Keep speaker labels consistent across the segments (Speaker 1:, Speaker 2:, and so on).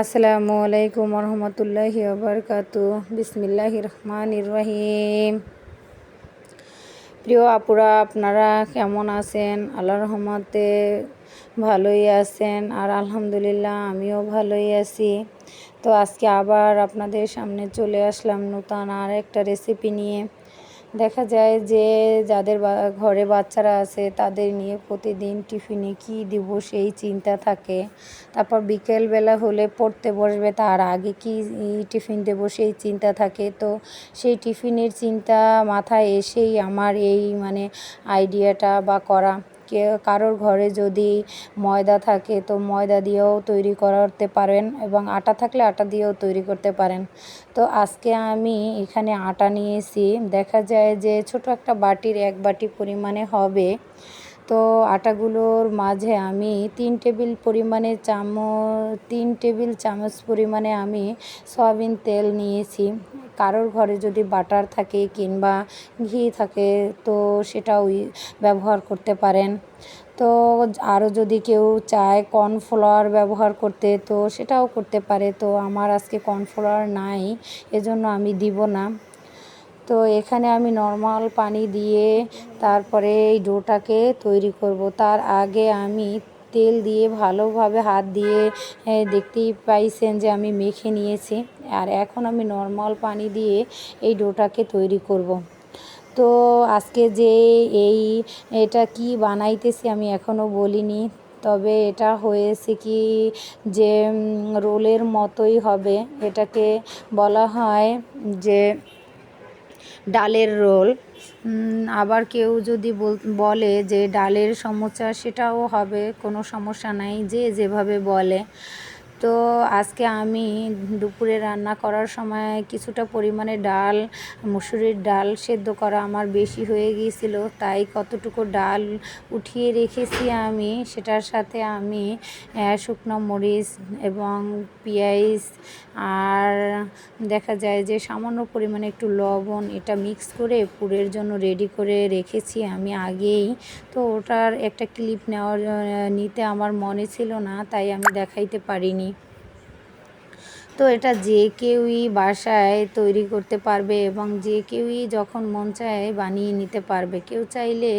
Speaker 1: আসসালামু আলাইকুম রহমতুল্লাহি আবরকাতু বিসমিল্লাহ রহমান রহিম। প্রিয় আপুরা, আপনারা কেমন আছেন? আল্লাহ রহমতে ভালোই আছেন আর আলহামদুলিল্লাহ আমিও ভালোই আছি। তো আজকে আবার আপনাদের সামনে চলে আসলাম নূতন আর একটা রেসিপি নিয়ে। দেখা যায় যে যাদের ঘরে বাচ্চারা আছে, তাদের নিয়ে প্রতিদিন টিফিনে কি দিব সেই চিন্তা থাকে। তারপর বিকেলবেলা হলে পড়তে বসবে, তার আগে কি টিফিন দেব সেই চিন্তা থাকে। তো সেই টিফিনের চিন্তা মাথায় এসেই আমার এই মানে আইডিয়াটা বা করা। কারোর ঘরে যদি ময়দা থাকে, তো ময়দা দিয়েও তৈরি করতে পারেন এবং আটা থাকলে আটা দিয়েও তৈরি করতে পারেন। তো আজকে আমি এখানে আটা নিয়েছি। দেখা যায় যে ছোট একটা বাটির এক বাটি পরিমাণে হবে। তো আটাগুলোর মাঝে আমি তিন টেবিল পরিমাণে চামচ, তিন টেবিল চামচ পরিমাণে আমি সয়াবিন তেল নিয়েছি। কারোর ঘরে যদি বাটার থাকে কিংবা ঘি থাকে, তো সেটাও ব্যবহার করতে পারেন। তো আরও যদি কেউ চায় কর্নফ্লাওয়ার ব্যবহার করতে, তো সেটাও করতে পারে। তো আমার আজকে কর্নফ্লাওয়ার নাই, এজন্য আমি দিব না। তো এখানে আমি নর্মাল পানি দিয়ে তারপরে এই ডোটাকে তৈরি করব। তার আগে আমি তেল দিয়ে ভালোভাবে হাত দিয়ে দেখতেই পাইছেন যে আমি মেখে নিয়েছি। আর এখন আমি নর্মাল পানি দিয়ে এই ডোটাকে তৈরি করব। তো আজকে যে এই, এটা কি বানাইতেছি আমি এখনও বলিনি। তবে এটা হয়েছে কি যে রোলের মতোই হবে। এটাকে বলা হয় যে ডালের রোল। আবার কেউ যদি বলে যে ডালের সমস্যা সেটাও হবে, কোনো সমস্যা নাই, যে যেভাবে বলে। তো আজকে আমি দুপুরে রান্না করার সময় কিছুটা পরিমাণে ডাল, মুসুরির ডাল সেদ্ধ করা আমার বেশি হয়ে গিয়েছিল। তাই কতটুকু ডাল উঠিয়ে রেখেছি আমি, সেটার সাথে আমি শুকনো মরিচ এবং পেঁয়াজ আর দেখা যায় যে সামান্য পরিমাণে একটু লবণ এটা মিক্স করে পুরের জন্য রেডি করে রেখেছি আমি আগেই। তো ওটার একটা ক্লিপ নেওয়ার নিতে আমার মনে ছিল না, তাই আমি দেখাইতে পারিনি। তো এটা যে কেউই বাসায় তৈরি করতে পারবে এবং যে কেউই যখন মন চায় বানিয়ে নিতে পারবে। কেউ চাইলে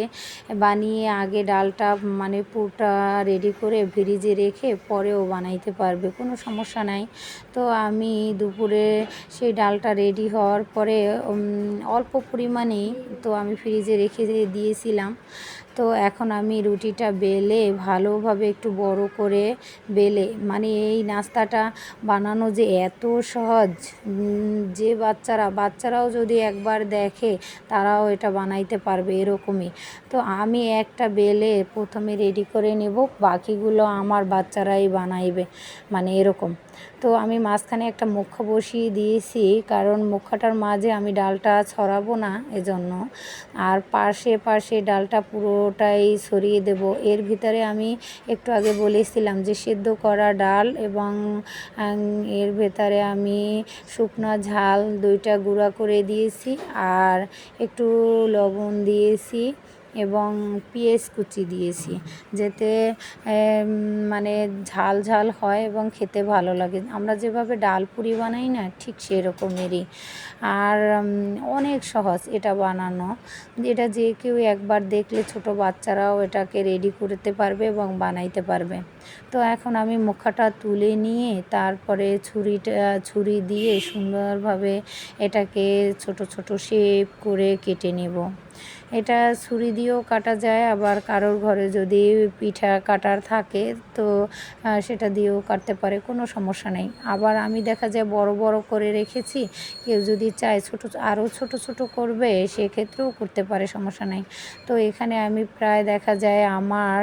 Speaker 1: বানিয়ে আগে ডালটা মানে পুরটা রেডি করে ফ্রিজে রেখে পরেও বানাইতে পারবে, কোনো সমস্যা নাই। তো আমি দুপুরে সেই ডালটা রেডি হওয়ার পরে অল্প পরিমাণেই তো আমি ফ্রিজে রেখে দিয়েছিলাম। তো এখন আমি রুটিটা বেলে, ভালোভাবে একটু বড় করে বেলে। মানে এই নাস্তাটা বানানো যে এত সহজ যে বাচ্চারা, বাচ্চারাও যদি একবার দেখে তারাও এটা বানাইতে পারবে এরকমই। তো আমি একটা বেলে প্রথমে রেডি করে নেব, বাকিগুলো আমার বাচ্চারাই বানাইবে মানে এরকম। তো আমি মাঝখানে একটা মুখ্য বসিয়ে দিয়েছি, কারণ মুখ্যাটার মাঝে আমি ডালটা ছড়াবো না এজন্য। আর পাশে পাশে ডালটা পুরোটাই সরিয়ে দেব। এর ভিতরে আমি একটু আগে বলেছিলাম যে সিদ্ধ করা ডাল এবং এর ভেতরে আমি শুকনো ঝাল দুইটা গুঁড়া করে দিয়েছি আর একটু লবণ দিয়েছি। এবং পেঁয়াজ কুচি দিয়েছি, যাতে মানে ঝাল ঝাল হয় এবং খেতে ভালো লাগে। আমরা যেভাবে ডাল পুরি বানাই না, ঠিক সেরকমেরই। আর অনেক সহজ এটা বানানো। এটা যে কেউ একবার দেখলে ছোট বাচ্চারাও এটাকে রেডি করতে পারবে এবং বানাইতে পারবে। তো এখন আমি মুখাটা তুলে নিয়ে তারপরে ছুরিটা, ছুরি দিয়ে সুন্দরভাবে এটাকে ছোট ছোট শেপ করে কেটে নেব। এটা ছুরি দিয়েও কাটা যায়, আবার কারোর ঘরে যদি পিঠা কাটার থাকে তো সেটা দিয়েও কাটতে পারে, কোনো সমস্যা নেই। আবার আমি দেখা যায় বড় বড় করে রেখেছি, কেউ যদি চায় ছোট আরও ছোট ছোট করবে, সেক্ষেত্রেও করতে পারে, সমস্যা নেই। তো এখানে আমি প্রায় দেখা যায় আমার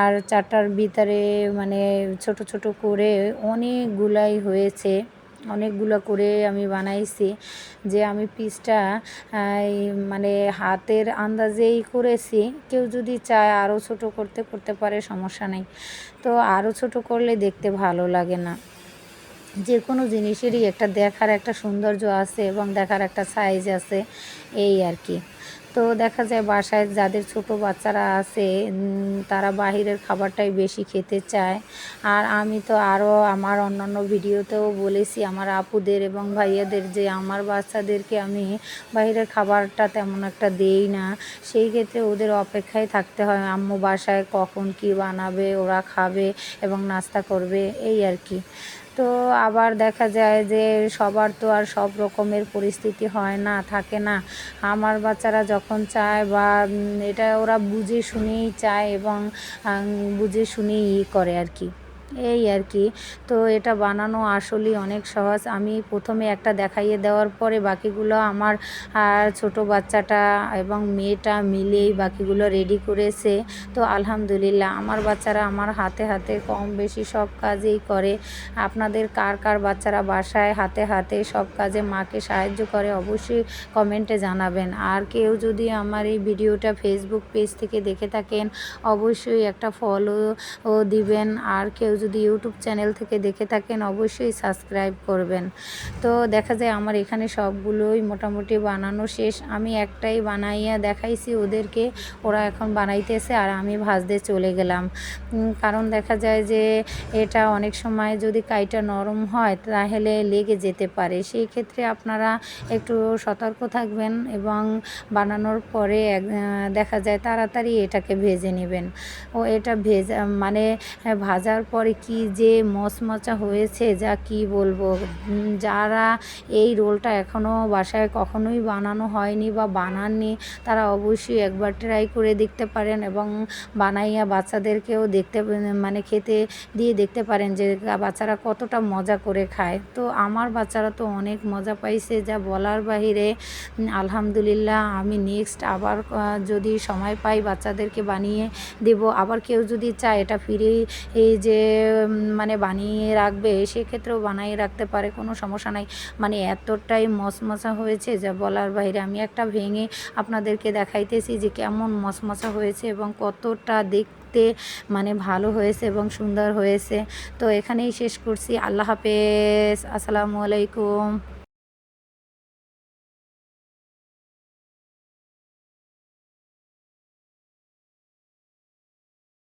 Speaker 1: আর চারটার ভিতরে মানে ছোট ছোট করে অনেকগুলাই হয়েছে। অনেকগুলো করে আমি বানাইছি যে আমি পিসটা মানে হাতের আন্দাজেই করেছি। কেউ যদি চায় আরও ছোট করতে করতে পারে, সমস্যা নেই। তো আরও ছোট করলে দেখতে ভালো লাগে না। যে কোনো জিনিসেরই একটা দেখার একটা সৌন্দর্য আছে এবং দেখার একটা সাইজ আছে, এই আর কি। তো দেখা যায় বাসায় যাদের ছোট বাচ্চারা আছে তারা বাহিরের খাবারটাই বেশি খেতে চায়। আর আমি তো আরও আমার অন্যান্য ভিডিওতেও বলেছি, আমার আপুদের এবং ভাইয়াদের যে আমার বাচ্চাদেরকে আমি বাইরের খাবারটা তেমন একটা দেই না। সেই ক্ষেত্রে ওদের অপেক্ষায় থাকতে হয়, আম্মু বাসায় কখন কি বানাবে, ওরা খাবে এবং নাস্তা করবে, এই আর কি। তো আবার দেখা যায় যে সবার তো আর সব রকমের পরিস্থিতি হয় না, থাকে না। আমার বাচ্চারা যখন চায় বা এটা ওরা বুঝে শুনেই চায় এবং বুঝে শুনেই করে আর কি। এই আর কি। তো এটা বানানো আসলেই অনেক সহজ। আমি প্রথমে একটা দেখাইয়ে দেওয়ার পরে বাকিগুলো আমার আর ছোট বাচ্চাটা এবং মেয়েটা মিলেই বাকিগুলো রেডি করেছে। তো আলহামদুলিল্লাহ, আমার বাচ্চারা আমার হাতে হাতে কম বেশি সব কাজেই করে। আপনাদের কার কার বাচ্চারা বাসায় হাতে হাতে সব কাজে মাকে সাহায্য করে অবশ্যই কমেন্টে জানাবেন। আর কেউ যদি আমার এই ভিডিওটা ফেসবুক পেজ থেকে দেখে থাকেন, অবশ্যই একটা ফলো দিবেন। আর কেউ যদি ইউটিউব চ্যানেল থেকে দেখে থাকেন, অবশ্যই সাবস্ক্রাইব করবেন। তো দেখা যায় আমার এখানে সবগুলোই মোটামুটি বানানো শেষ। আমি একটাই বানাইয়া দেখাইছি ওদেরকে, ওরা এখন বানাইতেছে আর আমি ভাজতে চলে গেলাম। কারণ দেখা যায় যে এটা অনেক সময় যদি কাইটা নরম হয়, তাহলে লেগে যেতে পারে। সেই ক্ষেত্রে আপনারা একটু সতর্ক থাকবেন এবং বানানোর পরে দেখা যায় তাড়াতাড়ি এটাকে ভেজে নেবেন। ও এটা ভেজা মানে ভাজার পরে কি যে মচমচা হয়েছে যা কি বলব? যারা এই রোলটা এখনও বাসায় কখনোই বানানো হয়নি বা বানাননি, তারা অবশ্যই একবার ট্রাই করে দেখতে পারেন এবং বানাইয়া বাচ্চাদেরকেও দেখতে মানে খেতে দিয়ে দেখতে পারেন যে বাচ্চারা কতটা মজা করে খায়। তো আমার বাচ্চারা তো অনেক মজা পাইছে, যা বলার বাহিরে আলহামদুলিল্লাহ আমি নেক্সট আবার যদি সময় পাই বাচ্চাদেরকে বানিয়ে দেব। আবার কেউ যদি চায় এটা ফিরে এই যে মানে বানিয়ে রাখবে, সেক্ষেত্রেও বানিয়ে রাখতে পারে, কোনো সমস্যা নাই। মানে এতটাই মশমশা হয়েছে যা বলার বাইরে। আমি একটা ভেঙে আপনাদেরকে দেখাইতেছি যে কেমন মশমশা হয়েছে এবং কতটা দেখতে মানে ভালো হয়েছে এবং সুন্দর হয়েছে। তো এখানেই শেষ করছি। আল্লাহ হাফেজ। আসসালামু আলাইকুম।